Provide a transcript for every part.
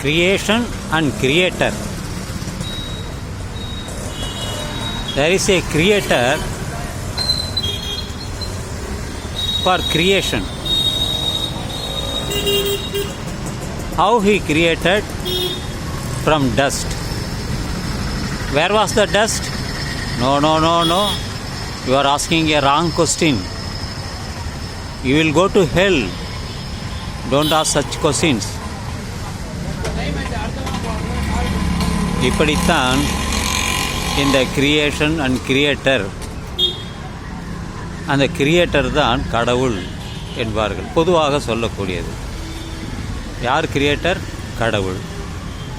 creation and creator. There is a creator for creation. How he created from dust. Where was the dust? No, no, no, no. You are asking a wrong question. You will go to hell. Don't ask such questions. இப்படித்தான் இந்த creation and creator அந்த creator தான் கடவுள் என்பார்கள். பொதுவாக சொல்லக்கூடியது. யார் creator கடவுள்.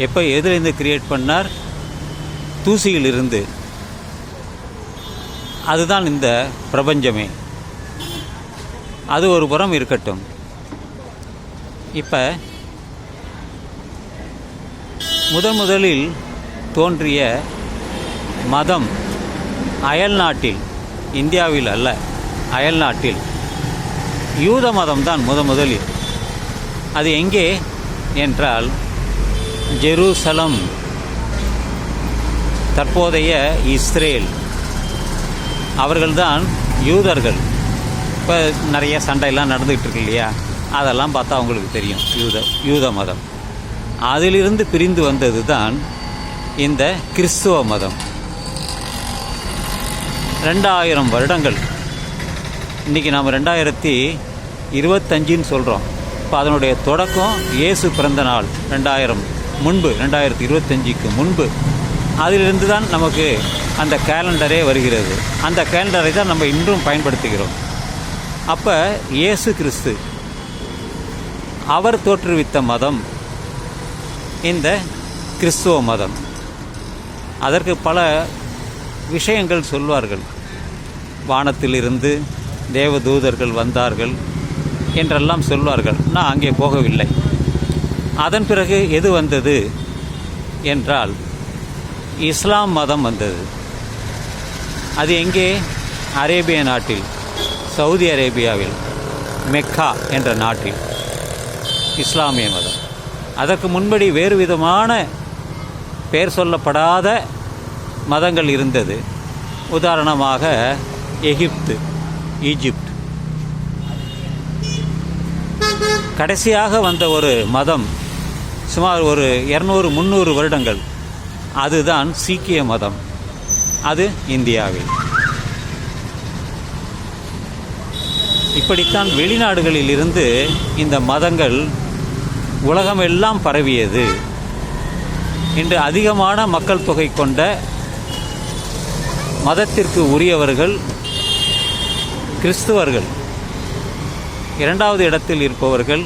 எப்போ எதிலிருந்து கிரியேட் பண்ணார்? தூசியிலிருந்து அதுதான் இந்த பிரபஞ்சமே. அது ஒரு புறம் இருக்கட்டும். இப்போ முதன் முதலில் தோன்றிய மதம் அயல் நாட்டில் இந்தியாவில் அல்ல அயல் நாட்டில். யூத மதம் தான் முத முதலில். அது எங்கே என்றால் ஜெருசலம் தற்போதைய இஸ்ரேல். அவர்கள்தான் யூதர்கள். இப்போ நிறைய சண்டையெல்லாம் நடந்துகிட்டு இருக்கு இல்லையா? அதெல்லாம் பார்த்தா அவங்களுக்கு தெரியும் யூத யூத மதம். அதிலிருந்து பிரிந்து வந்தது தான் இந்த கிறிஸ்துவ மதம். ரெண்டாயிரம் வருடங்கள். இன்றைக்கி நாம் ரெண்டாயிரத்தி இருபத்தஞ்சின்னு சொல்கிறோம் இப்போ அதனுடைய தொடக்கம் இயேசு பிறந்த நாள் ரெண்டாயிரம் முன்பு ரெண்டாயிரத்தி இருபத்தஞ்சிக்கு முன்பு. அதிலிருந்து தான் நமக்கு அந்த கேலண்டரே வருகிறது. அந்த கேலண்டரை தான் நம்ம இன்றும் பயன்படுத்துகிறோம். அப்போ இயேசு கிறிஸ்து அவர் தோற்றுவித்த மதம் இந்த கிறிஸ்துவ மதம். அதற்கு பல விஷயங்கள் சொல்வார்கள். வானத்திலிருந்து தேவதூதர்கள் வந்தார்கள் என்றெல்லாம் சொல்வார்கள். நான் அங்கே போகவில்லை. அதன் பிறகு எது வந்தது என்றால் இஸ்லாம் மதம் வந்தது. அது எங்கே? அரேபிய நாட்டில் சவுதி அரேபியாவில் மெக்கா என்ற நாட்டில். இஸ்லாமிய மதம். அதற்கு முன்படி வேறு விதமான பெயர் சொல்லப்படாத மதங்கள் இருந்தது. உதாரணமாக எகிப்து ஈஜிப்ட் கடைசியாக வந்த ஒரு மதம் சுமார் ஒரு இரநூறு முந்நூறு வருடங்கள். அதுதான் சீக்கிய மதம். அது இந்தியாவில். இப்படித்தான் வெளிநாடுகளில் இருந்து இந்த மதங்கள் உலகமெல்லாம் பரவியது. இன்று அதிகமான மக்கள் தொகை கொண்ட மதத்திற்கு உரியவர்கள் கிறிஸ்துவர்கள். இரண்டாவது இடத்தில் இருப்பவர்கள்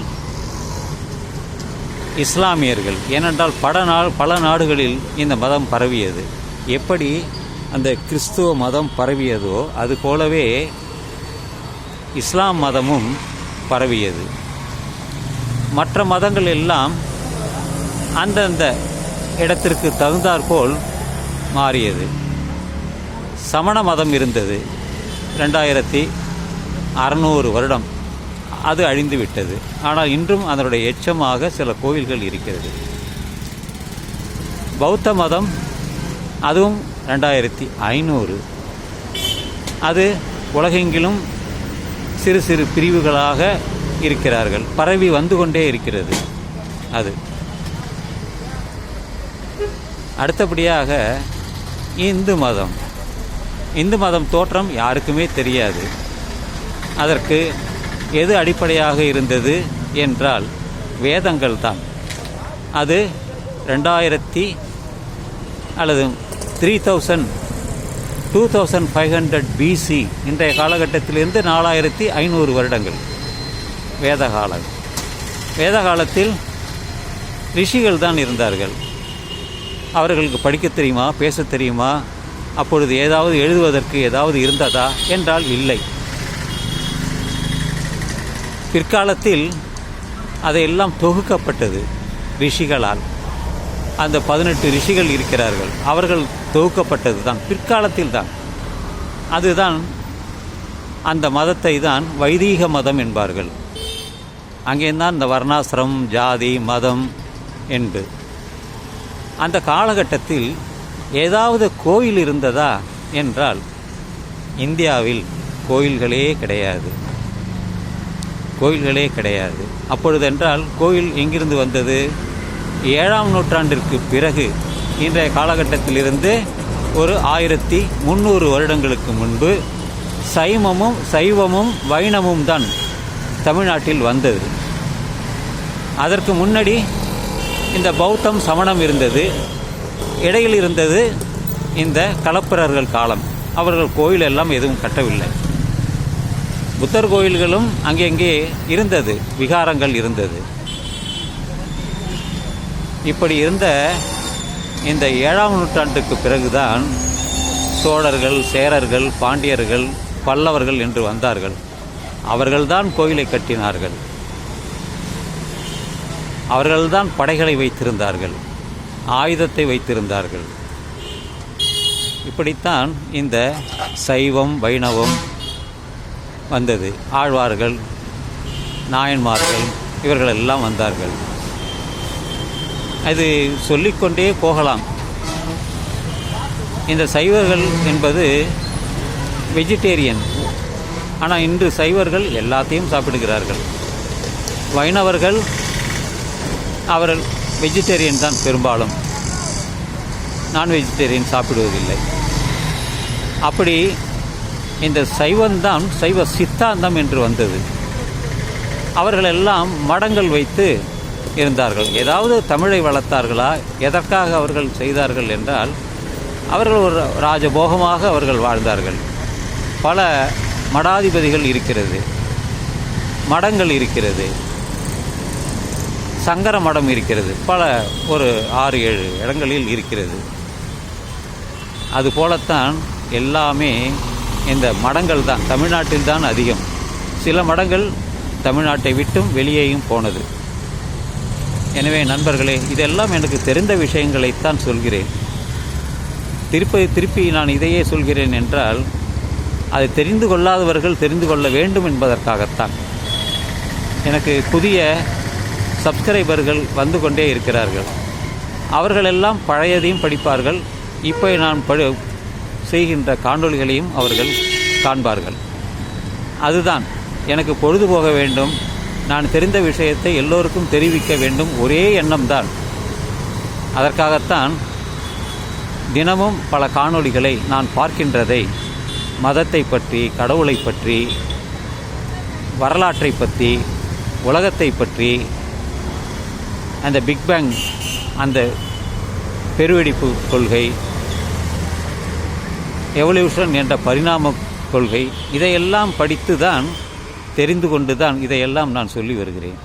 இஸ்லாமியர்கள். ஏனென்றால் பல நாள் பல நாடுகளில் இந்த மதம் பரவியது. எப்படி அந்த கிறிஸ்துவ மதம் பரவியதோ அது போலவே இஸ்லாம் மதமும் பரவியது. மற்ற மதங்கள் எல்லாம் அந்தந்த இடத்திற்கு தகுந்தாற்போல் மாறியது. சமண மதம் இருந்தது. ரெண்டாயிரத்தி அறநூறு வருடம் அது அழிந்துவிட்டது ஆனால் இன்றும் அதனுடைய எச்சமாக சில கோவில்கள் இருக்கிறது. பௌத்த மதம் அதுவும் ரெண்டாயிரத்தி ஐநூறு. அது உலகெங்கிலும் சிறு சிறு பிரிவுகளாக இருக்கிறார்கள். பரவி வந்து கொண்டே இருக்கிறது. அது. அடுத்தபடியாக இந்து மதம். இந்து மதம் தோற்றம் யாருக்குமே தெரியாது. அதற்கு எது அடிப்படையாக இருந்தது என்றால் வேதங்கள் தான். அது ரெண்டாயிரத்தி அல்லது three thousand two thousand five hundred BC இன்றைய காலகட்டத்திலிருந்து நாலாயிரத்தி ஐநூறு வருடங்கள். வேதகாலம். வேத காலத்தில் ரிஷிகள் தான் இருந்தார்கள். அவர்களுக்கு படிக்க தெரியுமா பேச தெரியுமா? அப்பொழுது ஏதாவது எழுதுவதற்கு ஏதாவது இருந்ததா என்றால் இல்லை. பிற்காலத்தில் அதையெல்லாம் தொகுக்கப்பட்டது ரிஷிகளால். அந்த பதினெட்டு ரிஷிகள் இருக்கிறார்கள். அவர்கள் தொகுக்கப்பட்டது தான் பிற்காலத்தில் தான். அதுதான் அந்த மதத்தை தான் வைதீக மதம் என்பார்கள். அங்கேருந்தான் இந்த வர்ணாசிரம் ஜாதி மதம் என்று. அந்த காலகட்டத்தில் ஏதாவது கோயில் இருந்ததா என்றால் இந்தியாவில் கோயில்களே கிடையாது. கோயில்களே கிடையாது. அப்பொழுதென்றால் கோயில் எங்கிருந்து வந்தது? ஏழாம் நூற்றாண்டிற்கு பிறகு இன்றைய காலகட்டத்திலிருந்து ஒரு ஆயிரத்தி முந்நூறு வருடங்களுக்கு முன்பு சைமமும் சைவமும் வைணமும் தான் தமிழ்நாட்டில் வந்தது. அதற்கு முன்னாடி இந்த பௌத்தம் சமணம் இருந்தது. இடையில் இருந்தது இந்த களப்பிரர்கள் காலம். அவர்கள் கோயில் எல்லாம் எதுவும் கட்டவில்லை. புத்தர் கோயில்களும் அங்கங்கே இருந்தது. விகாரங்கள் இருந்தது. இப்படி இருந்த இந்த ஏழாம் நூற்றாண்டுக்கு பிறகுதான் சோழர்கள் சேரர்கள் பாண்டியர்கள் பல்லவர்கள் என்று வந்தார்கள். அவர்கள்தான் கோயிலை கட்டினார்கள். அவர்கள்தான் படைகளை வைத்திருந்தார்கள். ஆயுதத்தை வைத்திருந்தார்கள். இப்படித்தான் இந்த சைவம் வைணவம் வந்தது. ஆழ்வார்கள் நாயன்மார்கள் இவர்கள் எல்லாம் வந்தார்கள். அது சொல்லிக்கொண்டே போகலாம். இந்த சைவர்கள் என்பது வெஜிடேரியன். ஆனால் இன்று சைவர்கள் எல்லாத்தையும் சாப்பிடுகிறார்கள். வைணவர்கள் அவர்கள் வெஜிடேரியன் தான் பெரும்பாலும். நான் வெஜிடேரியன் சாப்பிடுவதில்லை. அப்படி இந்த சைவந்தான் சைவ சித்தாந்தம் என்று வந்தது. அவர்கள் எல்லாம் மடங்கள் வைத்து இருந்தார்கள். ஏதாவது தமிழை வளர்த்தார்களா? எதற்காக அவர்கள் செய்தார்கள் என்றால் அவர்கள் ஒரு ராஜபோகமாக அவர்கள் வாழ்ந்தார்கள். பல மடாதிபதிகள் இருக்கிறது. மடங்கள் இருக்கிறது. சங்கர மடம் இருக்கிறது. பல ஒரு ஆறு ஏழு இடங்களில் இருக்கிறது. அதுபோலத்தான் எல்லாமே இந்த மடங்கள் தான். தமிழ்நாட்டில் தான் அதிகம். சில மடங்கள் தமிழ்நாட்டை விட்டும் வெளியேயும் போனது. எனவே நண்பர்களே இதெல்லாம் எனக்கு தெரிந்த விஷயங்களைத்தான் சொல்கிறேன். திருப்பி திருப்பி நான் இதையே சொல்கிறேன் என்றால் அதை தெரிந்து கொள்ளாதவர்கள் தெரிந்து கொள்ள வேண்டும் என்பதற்காகத்தான். எனக்கு புதிய சப்ஸ்கிரைபர்கள் வந்து கொண்டே இருக்கிறார்கள். அவர்களெல்லாம் பழையதையும் படிப்பார்கள். இப்போ நான் படு செய்கின்ற காணொளிகளையும் அவர்கள் காண்பார்கள். அதுதான் எனக்கு பொழுது போக வேண்டும். நான் தெரிந்த விஷயத்தை எல்லோருக்கும் தெரிவிக்க வேண்டும். ஒரே எண்ணம்தான். அதற்காகத்தான் தினமும் பல காணொளிகளை நான் பார்க்கின்றதை மதத்தை பற்றி கடவுளை பற்றி வரலாற்றை பற்றி உலகத்தை பற்றி அந்த பிக் பேங் அந்த பெருவெடிப்பு கொள்கை எவல்யூஷன் என்ற பரிணாம கொள்கை இதையெல்லாம் படித்து தான் தெரிந்து கொண்டு தான் இதையெல்லாம் நான் சொல்லி வருகிறேன்.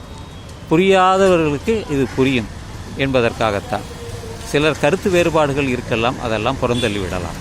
புரியாதவர்களுக்கு இது புரியும் என்பதற்காகத்தான். சிலர் கருத்து வேறுபாடுகள் இருக்கலாம் அதெல்லாம் புறந்தள்ளி விடலாம்.